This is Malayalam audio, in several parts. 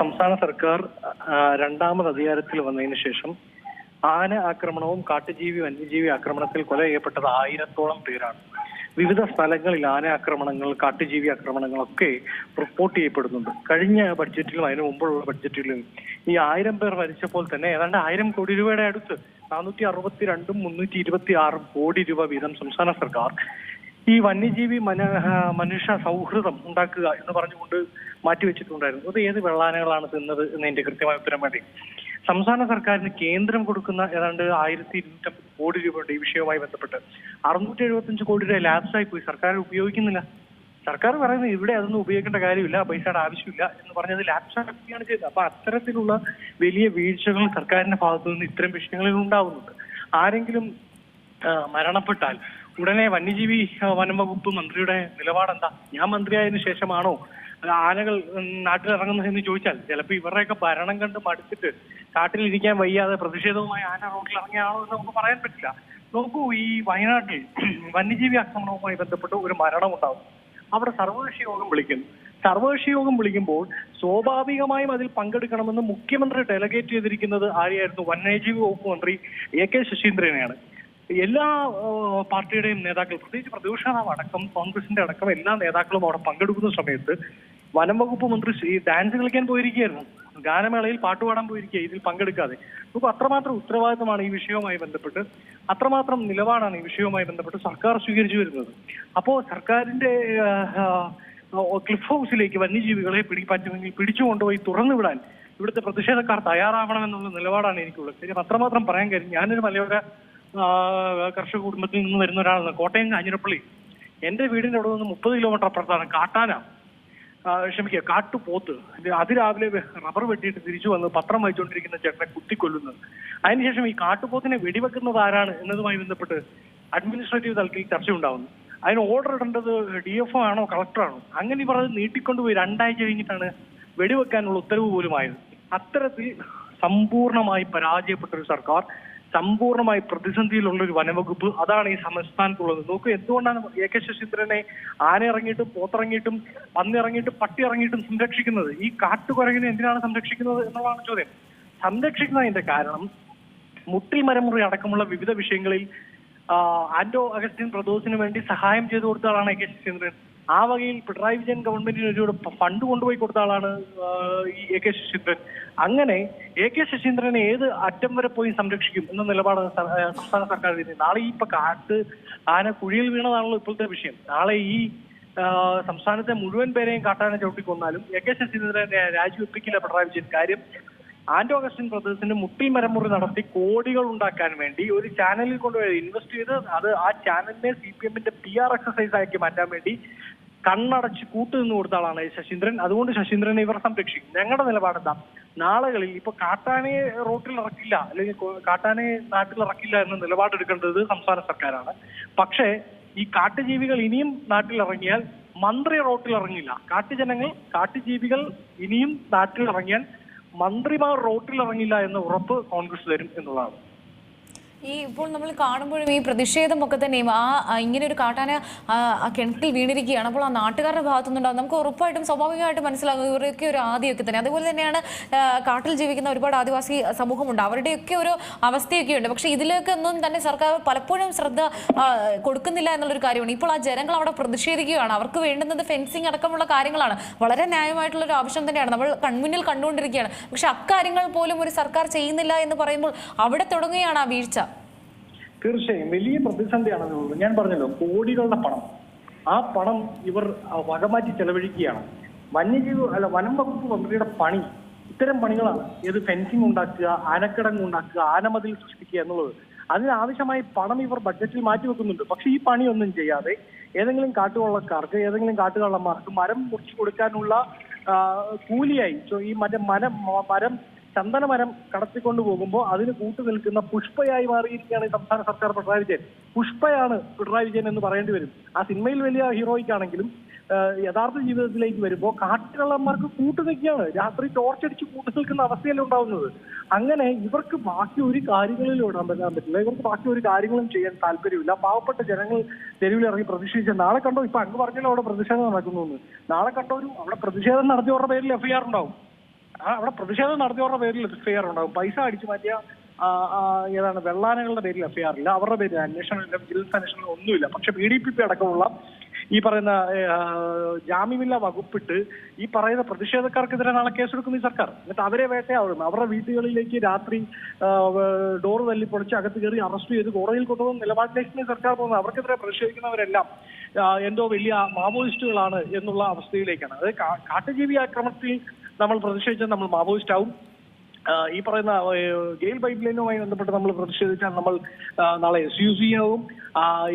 സംസ്ഥാന സർക്കാർ രണ്ടാമത് അധികാരത്തിൽ വന്നതിന് ശേഷം ആന ആക്രമണവും കാട്ടുജീവി വന്യജീവി ആക്രമണത്തിൽ കൊല ചെയ്യപ്പെട്ടത് ആയിരത്തോളം പേരാണ്. വിവിധ സ്ഥലങ്ങളിൽ ആന ആക്രമണങ്ങൾ കാട്ടുജീവി ആക്രമണങ്ങളൊക്കെ റിപ്പോർട്ട് ചെയ്യപ്പെടുന്നുണ്ട്. കഴിഞ്ഞ ബഡ്ജറ്റിലും അതിനു മുമ്പുള്ള ബഡ്ജറ്റിലും ഈ ആയിരം പേർ മരിച്ചപ്പോൾ തന്നെ ഏതാണ്ട് ആയിരം കോടി രൂപയുടെ അടുത്ത് നാനൂറ്റി അറുപത്തി രണ്ടും മുന്നൂറ്റി ഇരുപത്തി ആറും കോടി രൂപ വീതം സംസ്ഥാന സർക്കാർ ഈ വന്യജീവി മന മനുഷ്യ സൗഹൃദം ഉണ്ടാക്കുക എന്ന് പറഞ്ഞുകൊണ്ട് മാറ്റിവെച്ചിട്ടുണ്ടായിരുന്നു. അത് ഏത് വെള്ളാനകളാണ് തിന്നത് എന്നതിന്റെ കൃത്യമായ ഉത്തരം വേണ്ടി? സംസ്ഥാന സർക്കാരിന് കേന്ദ്രം കൊടുക്കുന്ന ഏതാണ്ട് ആയിരത്തി ഇരുന്നൂറ്റമ്പത് കോടി രൂപയുടെ ഈ വിഷയവുമായി ബന്ധപ്പെട്ട്. അറുന്നൂറ്റി എഴുപത്തഞ്ച് കോടി രൂപ ലാപ്സായി പോയി സർക്കാർ ഉപയോഗിക്കുന്നില്ല. സർക്കാർ പറയുന്നത് ഇവിടെ അതൊന്നും ഉപയോഗിക്കേണ്ട കാര്യമില്ല പൈസയുടെ ആവശ്യമില്ല എന്ന് പറഞ്ഞത് ലാപ്സാക്കുകയാണ് ചെയ്തത്. അപ്പൊ അത്തരത്തിലുള്ള വലിയ വീഴ്ചകൾ സർക്കാരിന്റെ ഭാഗത്തു നിന്ന് ഇത്തരം വിഷയങ്ങളിൽ ഉണ്ടാവുന്നുണ്ട്. ആരെങ്കിലും മരണപ്പെട്ടാൽ ഉടനെ വന്യജീവി ആ, വനം വകുപ്പ് മന്ത്രിയുടെ നിലപാടെന്താ? ഞാൻ മന്ത്രിയായതിനു ശേഷമാണോ? ആനകൾ നാട്ടിലിറങ്ങുന്നത് എന്ന് ചോദിച്ചാൽ ചിലപ്പോൾ ഇവരുടെയൊക്കെ ഭരണം കണ്ട് മടുത്തിട്ട് കാട്ടിലിരിക്കാൻ വയ്യാതെ പ്രതിഷേധവുമായി ആന റോഡിൽ ഇറങ്ങിയാണോ എന്ന് നമുക്ക് പറയാൻ പറ്റില്ല. നോക്കൂ ഈ വയനാട്ടിൽ വന്യജീവി ആക്രമണവുമായി ബന്ധപ്പെട്ട് ഒരു മരണം ഉണ്ടാവും അവിടെ സർവകക്ഷി യോഗം വിളിക്കുന്നു. സർവകക്ഷി യോഗം വിളിക്കുമ്പോൾ സ്വാഭാവികമായും അതിൽ പങ്കെടുക്കണമെന്ന് മുഖ്യമന്ത്രി ഡെലഗേറ്റ് ചെയ്തിരിക്കുന്നത് ആരെയായിരുന്നു? വന്യജീവി വകുപ്പ് മന്ത്രി എ കെ ശശീന്ദ്രനെയാണ്. എല്ലാ പാർട്ടിയുടെയും നേതാക്കൾ പ്രത്യേകിച്ച് പ്രതിപക്ഷ നേതാവ് അടക്കം കോൺഗ്രസിന്റെ അടക്കം എല്ലാ നേതാക്കളും അവിടെ പങ്കെടുക്കുന്ന സമയത്ത് വനം വകുപ്പ് മന്ത്രി ശ്രീ ഡാൻസ് കളിക്കാൻ പോയിരിക്കുകയായിരുന്നു. ഗാനമേളയിൽ പാട്ടുപാടാൻ പോയിരിക്കുക ഇതിൽ പങ്കെടുക്കാതെ. നമുക്ക് അത്രമാത്രം ഉത്തരവാദിത്തമാണ് ഈ വിഷയവുമായി ബന്ധപ്പെട്ട് അത്രമാത്രം നിലപാടാണ് ഈ വിഷയവുമായി ബന്ധപ്പെട്ട് സർക്കാർ സ്വീകരിച്ചു വരുന്നത്. അപ്പോ സർക്കാരിന്റെ ക്ലിഫ് ഹൗസിലേക്ക് വന്യജീവികളെ പിടി പറ്റുമെങ്കിൽ പിടിച്ചു കൊണ്ടുപോയി തുറന്നു വിടാൻ ഇവിടുത്തെ പ്രതിഷേധക്കാർ തയ്യാറാവണമെന്നുള്ള നിലപാടാണ് എനിക്കുള്ളത്. ശരി അത്രമാത്രം പറയാൻ കാര്യം. ഞാനൊരു മലയോര കർഷക കുടുംബത്തിൽ നിന്ന് വരുന്ന ഒരാളാണ് കോട്ടയം കാഞ്ഞിരപ്പള്ളി. എന്റെ വീടിന്റെ അവിടെ നിന്ന് മുപ്പത് കിലോമീറ്റർ അപ്പുറത്താണ്. കാട്ടാന. ക്ഷമിക്കുക കാട്ടുപോത്ത്. അതിരാവിലെ റബ്ബർ വെട്ടിയിട്ട് തിരിച്ചു വന്ന് പത്രം വായിച്ചുകൊണ്ടിരിക്കുന്ന ചേട്ടനെ കുത്തിക്കൊല്ലുന്നത്. അതിനുശേഷം ഈ കാട്ടുപോത്തിനെ വെടിവെക്കുന്നത് ആരാണ് എന്നതുമായി ബന്ധപ്പെട്ട് അഡ്മിനിസ്ട്രേറ്റീവ് തലത്തിൽ ചർച്ച ഉണ്ടാവുന്നു അതിന് ഓർഡർ ഇടേണ്ടത് ഡി എഫ് ആണോ കളക്ടറാണോ അങ്ങനെ ഇവർ പറഞ്ഞത് നീട്ടിക്കൊണ്ടുപോയി രണ്ടാഴ്ച കഴിഞ്ഞിട്ടാണ് വെടിവെക്കാനുള്ള ഉത്തരവ് പോലും ആയത് അത്തരത്തിൽ സമ്പൂർണമായി പരാജയപ്പെട്ട ഒരു സർക്കാർ സമ്പൂർണമായി പ്രതിസന്ധിയിലുള്ള ഒരു വനവകുപ്പ് അതാണ് ഈ സംസ്ഥാനത്തുള്ളത്. നോക്കൂ എന്തുകൊണ്ടാണ് എ കെ ശശീന്ദ്രനെ ആന ഇറങ്ങിയിട്ടും പോത്തിറങ്ങിയിട്ടും പന്നിറങ്ങിയിട്ടും പട്ടി ഇറങ്ങിയിട്ടും സംരക്ഷിക്കുന്നത്? ഈ കാട്ടുകുരങ്ങിനെ എന്തിനാണ് സംരക്ഷിക്കുന്നത് എന്നുള്ളതാണ് ചോദ്യം. സംരക്ഷിക്കുന്നതിന്റെ കാരണം മുട്ടിൽ മരമുറി അടക്കമുള്ള വിവിധ വിഷയങ്ങളിൽ ആന്റോ അഗസ്റ്റിൻ പ്രദോസിന് വേണ്ടി സഹായം ചെയ്തു കൊടുത്ത ആളാണ് എ കെ ശശീന്ദ്രൻ. ആ വകയിൽ പിണറായി വിജയൻ ഗവൺമെന്റിന് ഒരു ഫണ്ട് കൊണ്ടുപോയി കൊടുത്ത ആളാണ് ഈ എ കെ ശശീന്ദ്രൻ. അങ്ങനെ എ കെ ശശീന്ദ്രനെ ഏത് അറ്റം വരെ പോയി സംരക്ഷിക്കും എന്ന നിലപാട് സംസ്ഥാന സർക്കാർ നാളെ ഈ ഇപ്പൊ കാട്ട് ആന കുഴിയിൽ വീണതാണല്ലോ ഇപ്പോഴത്തെ വിഷയം. നാളെ ഈ സംസ്ഥാനത്തെ മുഴുവൻ പേരെയും കാട്ടാന ചവിട്ടിക്കൊന്നാലും എ കെ ശശീന്ദ്രനെ രാജിവെപ്പിക്കില്ല പിണറായി വിജയൻ. കാര്യം ആന്റോ അഗസ്റ്റിൻ ബ്രദേഴ്സിന്റെ മുട്ടിൽ മരമുറി നടത്തി കോടികൾ ഉണ്ടാക്കാൻ വേണ്ടി ഒരു ചാനലിൽ കൊണ്ടുപോയി. ഇൻവെസ്റ്റ് ചെയ്ത് അത് ആ ചാനലിനെ സി പി എമ്മിന്റെ പി ആർ എക്സസൈസ് ആക്കി മാറ്റാൻ വേണ്ടി കണ്ണടച്ച് കൂട്ടുനിന്ന് കൊടുത്ത ആളാണ് ശശീന്ദ്രൻ. അതുകൊണ്ട് ശശീന്ദ്രനെ ഇവർ സംരക്ഷിക്കും. ഞങ്ങളുടെ നിലപാടെന്താ? നാളുകളിൽ ഇപ്പൊ കാട്ടാനയെ റോട്ടിൽ ഇറക്കില്ല അല്ലെങ്കിൽ കാട്ടാനെ നാട്ടിൽ ഇറക്കില്ല എന്ന നിലപാടെടുക്കേണ്ടത് സംസ്ഥാന സർക്കാരാണ്. പക്ഷേ ഈ കാട്ടുജീവികൾ ഇനിയും നാട്ടിൽ ഇറങ്ങിയാൽ മന്ത്രി റോട്ടിൽ ഇറങ്ങില്ല. കാട്ടുജനങ്ങൾ കാട്ടുജീവികൾ ഇനിയും നാട്ടിൽ ഇറങ്ങിയാൽ മന്ത്രിമാർ റോട്ടിൽ ഇറങ്ങില്ല എന്ന ഉറപ്പ് കോൺഗ്രസ് തരും എന്നുള്ളതാണ്. ഈ ഇപ്പോൾ നമ്മൾ കാണുമ്പോഴും ഈ പ്രതിഷേധമൊക്കെ തന്നെയും ആ ഇങ്ങനെ ഒരു കാട്ടാന ആ, കിണറ്റിൽ വീണിരിക്കുകയാണ്. അപ്പോൾ ആ നാട്ടുകാരുടെ ഭാഗത്തുനിന്നുണ്ടാകും നമുക്ക് ഉറപ്പായിട്ടും സ്വാഭാവികമായിട്ട് മനസ്സിലാകും. ഇവരൊക്കെ ഒരു ആദ്യമൊക്കെ തന്നെ. അതുപോലെ തന്നെയാണ് കാട്ടിൽ ജീവിക്കുന്ന ഒരുപാട് ആദിവാസി സമൂഹമുണ്ട്. അവരുടെയൊക്കെ ഒരു അവസ്ഥയൊക്കെ ഉണ്ട് പക്ഷേ ഇതിലേക്ക് ഒന്നും തന്നെ സർക്കാർ പലപ്പോഴും ശ്രദ്ധ കൊടുക്കുന്നില്ല എന്നുള്ളൊരു കാര്യമാണ്. ഇപ്പോൾ ആ ജനങ്ങൾ അവിടെ പ്രതിഷേധിക്കുകയാണ്. അവർക്ക് വേണ്ടുന്നത് ഫെൻസിങ് അടക്കമുള്ള കാര്യങ്ങളാണ്. വളരെ ന്യായമായിട്ടുള്ള ഒരു ആവശ്യം തന്നെയാണ്. നമ്മൾ കൺമുന്നിൽ കണ്ടുകൊണ്ടിരിക്കുകയാണ്. പക്ഷെ അക്കാര്യങ്ങൾ പോലും ഒരു സർക്കാർ ചെയ്യുന്നില്ല എന്ന് പറയുമ്പോൾ അവിടെ തുടങ്ങുകയാണ് ആ വീഴ്ച. തീർച്ചയായും വലിയ പ്രതിസന്ധിയാണ് ഞാൻ പറഞ്ഞല്ലോ കോടികളുടെ പണം. ആ പണം ഇവർ വകമാറ്റി ചെലവഴിക്കുകയാണ്. വന്യജീവി അല്ല വനം വകുപ്പ് മന്ത്രിയുടെ പണി ഇത്തരം പണികളാണ്. ഏത് ഫെൻസിങ് ഉണ്ടാക്കുക ആനക്കിടങ്ങ് ഉണ്ടാക്കുക ആനമതിൽ സൃഷ്ടിക്കുക എന്നുള്ളത്. അതിനാവശ്യമായി പണം ഇവർ ബഡ്ജറ്റിൽ മാറ്റിവെക്കുന്നുണ്ട് പക്ഷെ ഈ പണിയൊന്നും ചെയ്യാതെ ഏതെങ്കിലും കാട്ടുകൊള്ളക്കാർക്ക് ഏതെങ്കിലും കാട്ടുകള്ളന്മാർക്ക് മരം മുറിച്ചു കൊടുക്കാനുള്ള കൂലിയായി. ഈ മറ്റേ മരം മരം ചന്ദന കടത്തിക്കൊണ്ടു പോകുമ്പോൾ അതിന് കൂട്ടു നിൽക്കുന്ന പുഷ്പയായി മാറിയിരിക്കുകയാണ് സംസ്ഥാന സർക്കാർ പിണറായി വിജയൻ. പുഷ്പയാണ് പിണറായി വിജയൻ എന്ന് പറയേണ്ടി വരും. ആ സിനിമയിൽ വലിയ ഹീറോയിക് ആണെങ്കിലും യഥാർത്ഥ ജീവിതത്തിലേക്ക് വരുമ്പോൾ കാട്ടുകള്ളന്മാർക്ക് കൂട്ടു നിൽക്കുകയാണ്. രാത്രി ടോർച്ചടിച്ച് കൂട്ടു നിൽക്കുന്ന അവസ്ഥയല്ല ഉണ്ടാവുന്നത്. അങ്ങനെ ഇവർക്ക് ബാക്കി ഒരു കാര്യങ്ങളിൽ ഇടാൻ പറ്റാൻ പറ്റില്ല. ഇവർക്ക് ബാക്കി ഒരു കാര്യങ്ങളും ചെയ്യാൻ താല്പര്യമില്ല. പാവപ്പെട്ട ജനങ്ങൾ തെരുവിൽ ഇറങ്ങി പ്രതിഷേധിച്ച നാളെ കണ്ടോ? ഇപ്പൊ അങ്ങ് പറഞ്ഞല്ലോ അവിടെ പ്രതിഷേധം നടക്കുന്നു നാളെ നാളെ കണ്ടോരും അവിടെ പ്രതിഷേധം നടത്തിയവരുടെ പേരിൽ എഫ്ഐആർ ഉണ്ടാവും. അവിടെ പ്രതിഷേധം നടത്തിയവരുടെ പേരിൽ എഫ്ഐആർ ഉണ്ടാകും പൈസ അടിച്ചു മാറ്റിയ ഏതാണ് വെള്ളാനകളുടെ പേരിൽ എഫ്ഐആർ ഇല്ല. അവരുടെ പേരിൽ അന്വേഷണമില്ല വിജിലൻസ് അന്വേഷണം ഒന്നുമില്ല. പക്ഷെ പി ഡി പി പി അടക്കമുള്ള ഈ പറയുന്ന ജാമ്യമില്ല വകുപ്പിട്ട് ഈ പറയുന്ന പ്രതിഷേധക്കാർക്കെതിരെ നാളെ കേസെടുക്കും ഈ സർക്കാർ. എന്നിട്ട് അവരെ വേട്ടയാവും അവരുടെ വീടുകളിലേക്ക് രാത്രി ഡോർ തല്ലിപ്പൊളിച്ച് അകത്ത് കയറി അറസ്റ്റ് ചെയ്ത് കോടതിയിൽ കൊണ്ടുപോകുന്ന നിലപാടിലേക്ക് സർക്കാർ പോകുന്നത്. അവർക്കെതിരെ പ്രതിഷേധിക്കുന്നവരെല്ലാം എന്തോ വലിയ മാവോയിസ്റ്റുകളാണ് എന്നുള്ള അവസ്ഥയിലേക്കാണ്. അത് കാ- കാട്ടുജീവി ആക്രമണത്തിൽ നമ്മൾ പ്രതിഷേധിച്ചാൽ നമ്മൾ മാവോയിസ്റ്റ് ആവും. ഈ പറയുന്ന ഗെയിൽ പൈപ്പ് ലൈനുമായി ബന്ധപ്പെട്ട് നമ്മൾ പ്രതിഷേധിച്ചാൽ നമ്മൾ നാളെ എസ് യു സി ആവും.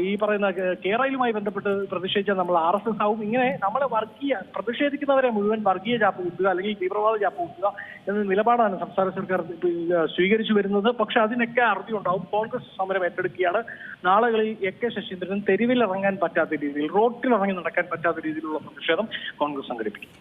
ഈ പറയുന്ന കേരളയിലുമായി ബന്ധപ്പെട്ട് പ്രതിഷേധിച്ചാൽ നമ്മൾ ആർ എസ് എസ് ആവും. ഇങ്ങനെ നമ്മളെ വർഗീയ പ്രതിഷേധിക്കുന്നവരെ മുഴുവൻ വർഗീയ ചാപ്പ് കൂട്ടുക അല്ലെങ്കിൽ തീവ്രവാദ ചാപ്പ് കൂട്ടുക എന്ന നിലപാടാണ് സംസ്ഥാന സർക്കാർ സ്വീകരിച്ചു വരുന്നത്. പക്ഷെ അതിനൊക്കെ അറുതി ഉണ്ടാവും. കോൺഗ്രസ് സമരം ഏറ്റെടുക്കുകയാണ്. നാളുകളിൽ എ കെ ശശീന്ദ്രൻ തെരുവിൽ ഇറങ്ങാൻ പറ്റാത്ത രീതിയിൽ റോട്ടിൽ ഇറങ്ങി നടക്കാൻ പറ്റാത്ത രീതിയിലുള്ള പ്രതിഷേധം കോൺഗ്രസ് സംഘടിപ്പിക്കും.